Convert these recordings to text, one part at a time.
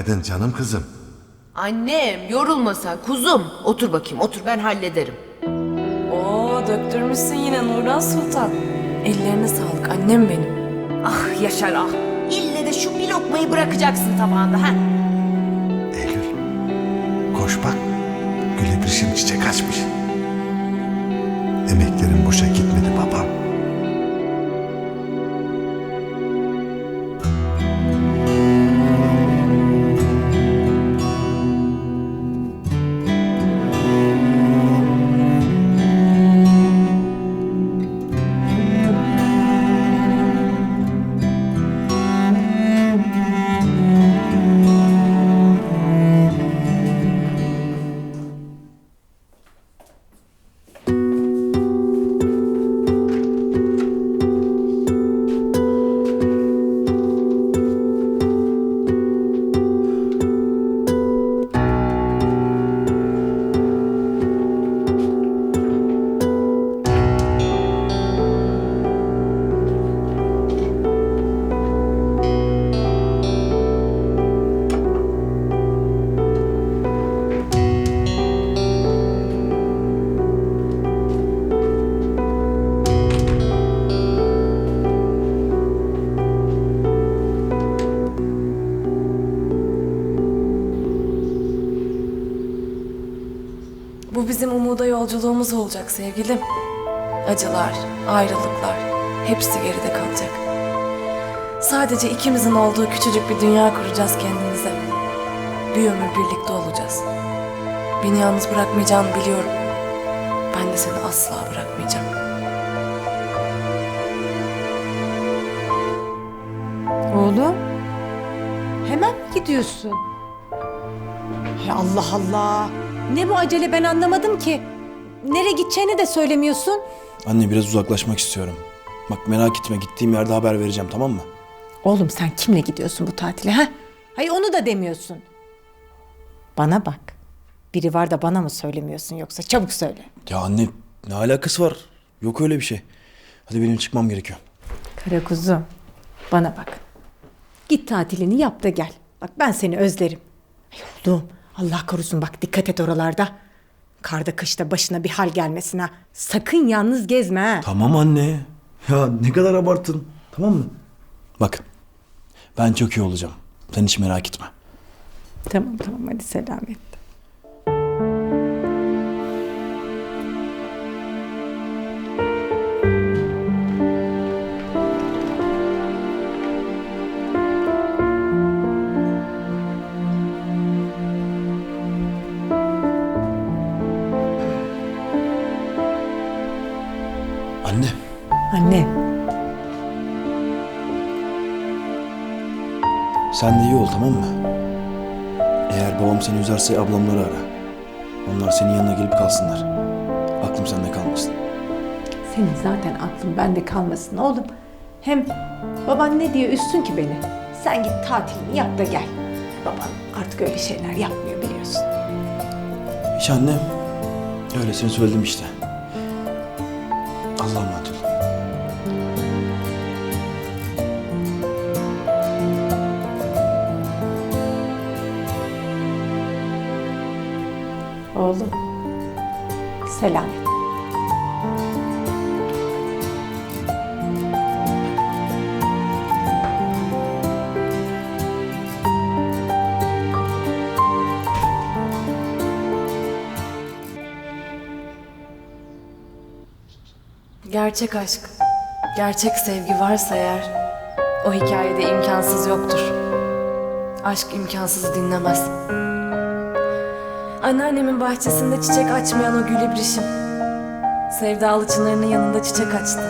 Günaydın canım kızım. Annem yorulma sen kuzum. Otur bakayım otur ben hallederim. Oo döktürmüşsün yine Nurhan Sultan. Ellerine sağlık annem benim. Ah Yaşar ah. İlle de şu bir lokmayı bırakacaksın tabağında ha. Eylül. Koş bak. Güle bir çiçek açmış. Emeklerin boşa gitmedi babam. Yolculuğumuz olacak sevgilim. Acılar, ayrılıklar hepsi geride kalacak. Sadece ikimizin olduğu küçücük bir dünya kuracağız kendimize. Bir ömür birlikte olacağız. Beni yalnız bırakmayacağını biliyorum. Ben de seni asla bırakmayacağım. Oğlum. Hemen mi gidiyorsun? Ya Allah Allah. Ne bu acele ben anlamadım ki. Nereye gideceğini de söylemiyorsun. Anne biraz uzaklaşmak istiyorum. Bak merak etme gittiğim yerde haber vereceğim tamam mı? Oğlum sen kimle gidiyorsun bu tatile ha? Hayır onu da demiyorsun. Bana bak. Biri var da bana mı söylemiyorsun yoksa çabuk söyle. Ya anne ne alakası var? Yok öyle bir şey. Hadi benim çıkmam gerekiyor. Kara kuzum bana bak. Git tatilini yap da gel. Bak ben seni özlerim. Ay oğlum Allah korusun bak dikkat et oralarda. Karda kışta başına bir hal gelmesin ha. Sakın yalnız gezme ha. Tamam anne. Ya ne kadar abarttın. Tamam mı? Bak ben çok iyi olacağım. Sen hiç merak etme. Tamam tamam hadi selamet. Sen de iyi ol tamam mı? Eğer babam seni üzerse ablamları ara. Onlar senin yanına gelip kalsınlar. Aklım sende kalmasın. senin zaten aklın bende kalmasın oğlum. Hem baban ne diye üstün ki beni. Sen git tatilini yap da gel. Baban artık öyle şeyler yapmıyor biliyorsun. Hiç anne. Öylesini söyledim işte. Allah'a emanet Oğlum selamet. Gerçek aşk, gerçek sevgi varsa eğer o hikayede imkansız yoktur. Aşk imkansızı dinlemez. Anneannemin bahçesinde çiçek açmayan o gül ibrişim. Sevdalı çınarının yanında çiçek açtı.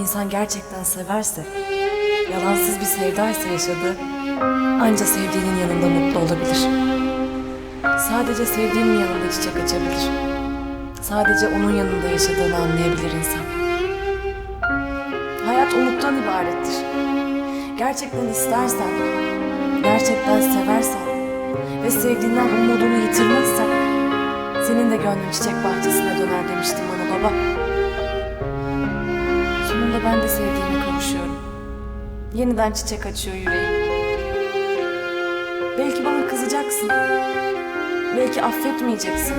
İnsan gerçekten severse, yalansız bir sevdaysa yaşadığı, anca sevdiğinin yanında mutlu olabilir. Sadece sevdiğinin yanında çiçek açabilir. Sadece onun yanında yaşadığını anlayabilir insan. Hayat umuttan ibarettir. Gerçekten istersen, gerçekten seversen ve sevdiğinden umudunu yitirmezsen senin de gönlün çiçek bahçesine döner demiştim bana baba. Sonunda ben de sevdiğime kavuşuyorum. Yeniden çiçek açıyor yüreğim. belki affetmeyeceksin.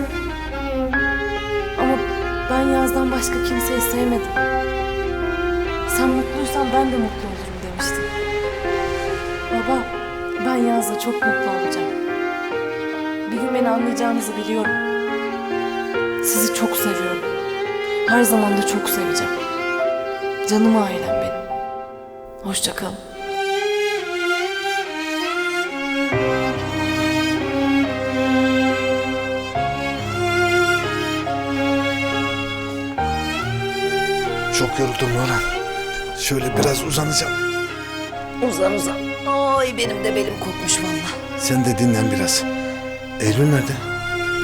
Ama ben Yaz'dan başka kimseyi sevmedim. Sen mutluysan ben de mutlu olurum demiştin. Baba, ben Yaz'la çok mutlu olacağım. Gün beni anlayacağınızı biliyorum. Sizi çok seviyorum. Her zaman da çok seveceğim. Canım ailem benim. Hoşça kalın. Çok yoruldum Nurhan. Şöyle biraz uzanacağım. Uzan uzan. Ay benim de belim kopmuş valla. Sen de dinlen biraz. Eylül nerede?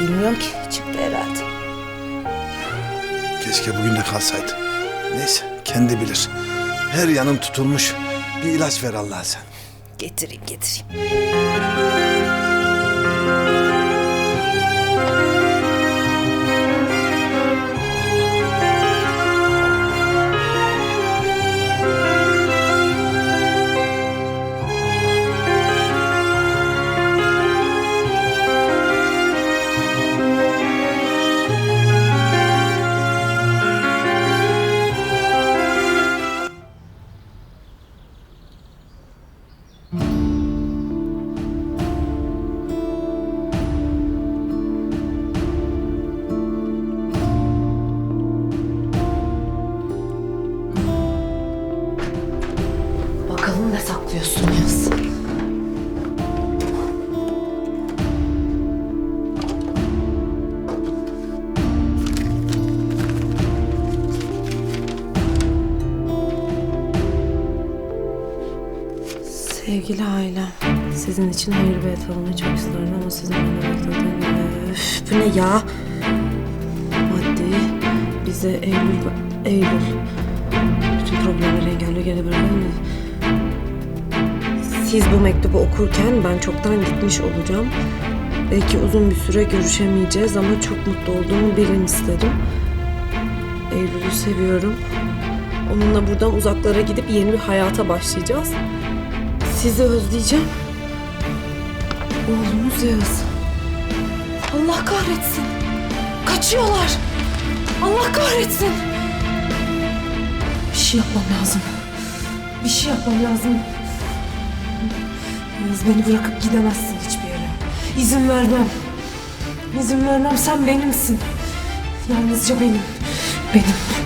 Bilmiyorum ki çıktı herhalde. Keşke bugün de kalsaydı. Neyse kendi bilir. Her yanım tutulmuş. Bir ilaç ver Allah'a sen. Getireyim getireyim. Yaz. Sevgili ailem, sizin için hayır ve et almayı çok isterdim ama sizin bana beklediğim gibi... Üf, bu ne ya? Maddi, bize Eylül... Eylül. Bütün problemleri engelliyor gene bırakır mı? Siz bu mektubu okurken ben çoktan gitmiş olacağım. Belki uzun bir süre görüşemeyeceğiz ama çok mutlu olduğumu bilin istedim. Eylül'ü seviyorum. Onunla buradan uzaklara gidip yeni bir hayata başlayacağız. Sizi özleyeceğim. Oğlunuz Yağız. Allah kahretsin. Kaçıyorlar. Allah kahretsin. Bir şey yapmam lazım. Bir şey yapmam lazım. Yağız beni bırakıp gidemezsin hiçbir yere. İzin vermem. İzin vermem sen benimsin. Yalnızca benim. Benim.